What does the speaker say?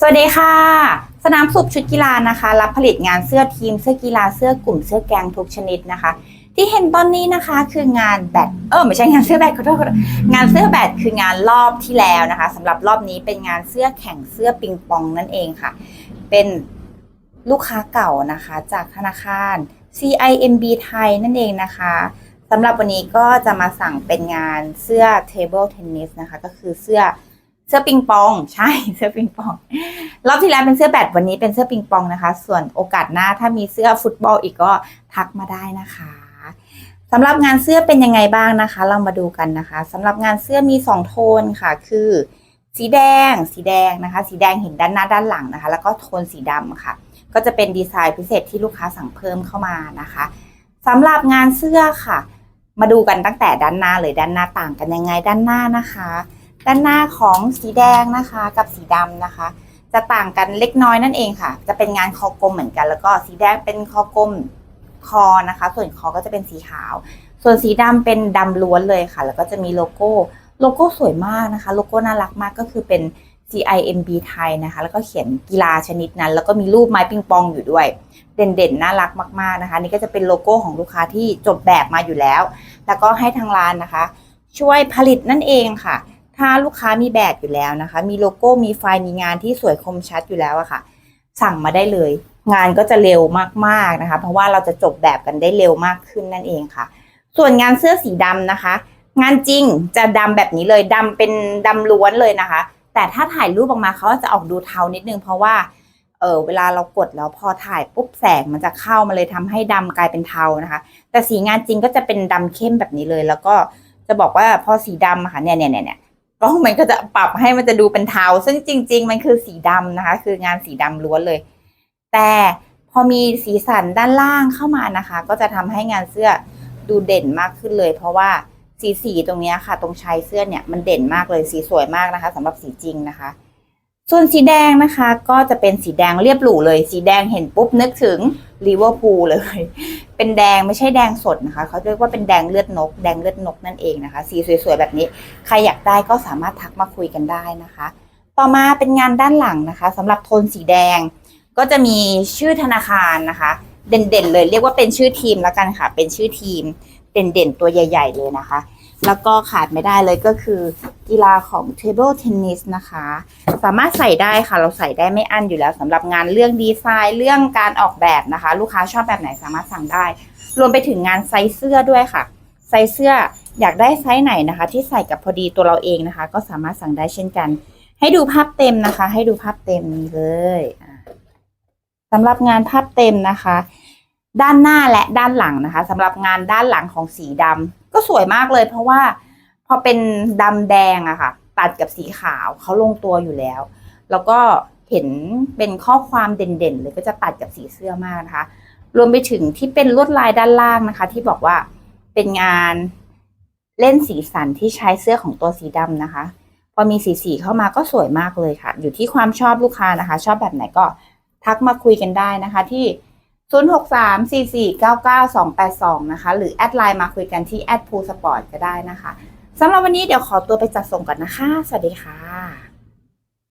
สวัสดีค่ะ สนามสุบชุดกีฬานะคะ รับผลิตงานเสื้อทีมเสื้อกีฬาเสื้อกลุ่มเสื้อแกงทุกชนิดนะคะ ที่เห็นตอนนี้นะคะคืองานแบดเออไม่ใช่งานเสื้อแบดขอโทษงานเสื้อแบดคืองานรอบที่แล้วนะคะสำหรับรอบนี้เป็นงานเสื้อแข่งเสื้อปิงปองนั่นเองค่ะ เป็นลูกค้าเก่านะคะ จากธนาคาร CIMB ไทยนั่นเองนะคะสำหรับวันนี้ก็จะมาสั่งเป็นงานเสื้อ table tennis นะคะ ก็คือเสื้อ เสื้อปิงปอง ใช่เสื้อปิงปอง รอบที่แล้วเป็นเสื้อแบดวันนี้เป็นเสื้อปิงปองนะคะ ส่วนโอกาสหน้าถ้ามีเสื้อฟุตบอลอีกก็ทักมาได้นะคะสำหรับงานเสื้อเป็นยังไงบ้างนะคะ เรามาดูกันนะคะสำหรับงานเสื้อมีสองโทนค่ะ คือ สีแดง สีแดงนะคะ สีแดงเห็นด้านหน้าด้านหลังนะคะ แล้วก็โทนสีดำค่ะ ก็จะเป็นดีไซน์พิเศษที่ลูกค้าสั่งเพิ่มเข้ามานะคะสำหรับงานเสื้อค่ะ มาดูกันตั้งแต่ด้านหน้าเลยด้านหน้าต่างกันยังไงด้านหน้านะคะ ด้านหน้าของสีแดงนะคะ กับสีดำนะคะ จะต่างกันเล็กน้อยนั่นเองค่ะ จะเป็นงานคอกลมเหมือนกัน แล้วก็สีแดงเป็นคอกลมคอนะคะ ส่วนคอก็จะเป็นสีขาว ส่วนสีดำเป็นดำล้วนเลยค่ะ แล้วก็จะมีโลโก้โลโก้สวยมากนะคะ โลโก้น่ารักมากก็คือเป็น CIMB ไทยนะคะ แล้วก็เขียนกีฬาชนิดนั้น แล้วก็มีรูปไม้ปิงปองอยู่ด้วย เด่นๆ น่ารักมากๆนะคะ นี่ก็จะเป็นโลโก้ของลูกค้าที่จบแบบมาอยู่แล้ว แล้วก็ให้ทางร้านนะคะ ช่วยผลิตนั่นเองค่ะ ถ้าลูกค้ามีแบบอยู่แล้วนะคะ มีโลโก้มีไฟล์มีงานที่สวยคมชัดอยู่แล้วอะค่ะ สั่งมาได้เลย งานก็จะเร็วมากๆนะคะ เพราะว่าเราจะจบแบบกันได้เร็วมากขึ้นนั่นเองค่ะ ส่วนงานเสื้อสีดำนะคะ งานจริงจะดำแบบนี้เลยดำเป็นดำล้วนเลยนะคะ แต่ถ้าถ่ายรูปออกมาเขาจะออกดูเทานิดนึง เพราะว่าเออเวลาเรากดแล้วพอถ่ายปุ๊บแสงมันจะเข้ามาเลยทำให้ดำกลายเป็นเทานะคะ แต่สีงานจริงก็จะเป็นดำเข้มแบบนี้เลย แล้วก็จะบอกว่าพอสีดำค่ะเนี่ยเนี่ยเนี่ย กล้องมันก็จะปรับให้มันจะดูเป็นเทา ซึ่งจริง ๆ มันคือสีดำนะคะ คืองานสีดำล้วนเลย แต่พอมีสีสันด้านล่างเข้ามานะคะ ก็จะทำให้งานเสื้อดูเด่นมากขึ้นเลย เพราะว่าสีสีตรงนี้ค่ะ ตรงชายเสื้อเนี่ยมันเด่นมากเลยสีสวยมากนะคะสำหรับสีจริงนะคะ ส่วนสีแดงนะคะก็จะเป็นสีแดงเรียบหรูเลย สีแดงเห็นปุ๊บนึกถึงลิเวอร์พูลเลย เป็นแดงไม่ใช่แดงสดนะคะ เขาเรียกว่าเป็นแดงเลือดนก แดงเลือดนกนั่นเองนะคะ สีสวยๆแบบนี้ ใครอยากได้ก็สามารถทักมาคุยกันได้นะคะ ต่อมาเป็นงานด้านหลังนะคะสำหรับโทนสีแดง ก็จะมีชื่อธนาคารนะคะ เด่นๆเลย เรียกว่าเป็นชื่อทีมแล้วกันค่ะ เป็นชื่อทีม เด่นๆตัวใหญ่ ๆ เลยนะคะ แล้วก็ขาดไม่ได้เลยก็คือกีฬาของ table tennis นะคะ สามารถใส่ได้ค่ะเราใส่ได้ไม่อั้นอยู่แล้วสำหรับงานเรื่องดีไซน์เรื่องการออกแบบนะคะ ลูกค้าชอบแบบไหนสามารถสั่งได้ รวมไปถึงงานไซส์เสื้อด้วยค่ะ ไซส์เสื้ออยากได้ไซส์ไหนนะคะ ที่ใส่กับพอดีตัวเราเองนะคะ ก็สามารถสั่งได้เช่นกัน ให้ดูภาพเต็มนะคะ ให้ดูภาพเต็มนี้เลยสำหรับงานภาพเต็มนะคะ ด้านหน้าและด้านหลังนะคะสำหรับงานด้านหลังของสีดำ ก็สวยมากเลย เพราะว่าพอเป็นดำแดงอะค่ะ ตัดกับสีขาวเขาลงตัวอยู่แล้ว แล้วก็เห็นเป็นข้อความเด่นๆเลยก็จะตัดกับสีเสื้อมากนะคะ รวมไปถึงที่เป็นลวดลายด้านล่างนะคะ ที่บอกว่าเป็นงานเล่นสีสันที่ใช้เสื้อของตัวสีดำนะคะ พอมีสีสีเข้ามาก็สวยมากเลยค่ะ อยู่ที่ความชอบลูกค้านะคะ ชอบแบบไหนก็ทักมาคุยกันได้นะคะที่ 0634499282 นะคะ หรือแอดไลน์มาคุยกันที่แอดพูสปอร์ตก็ได้นะคะสำหรับวันนี้เดี๋ยวขอตัวไปจัดส่งก่อนนะคะ สวัสดีค่ะ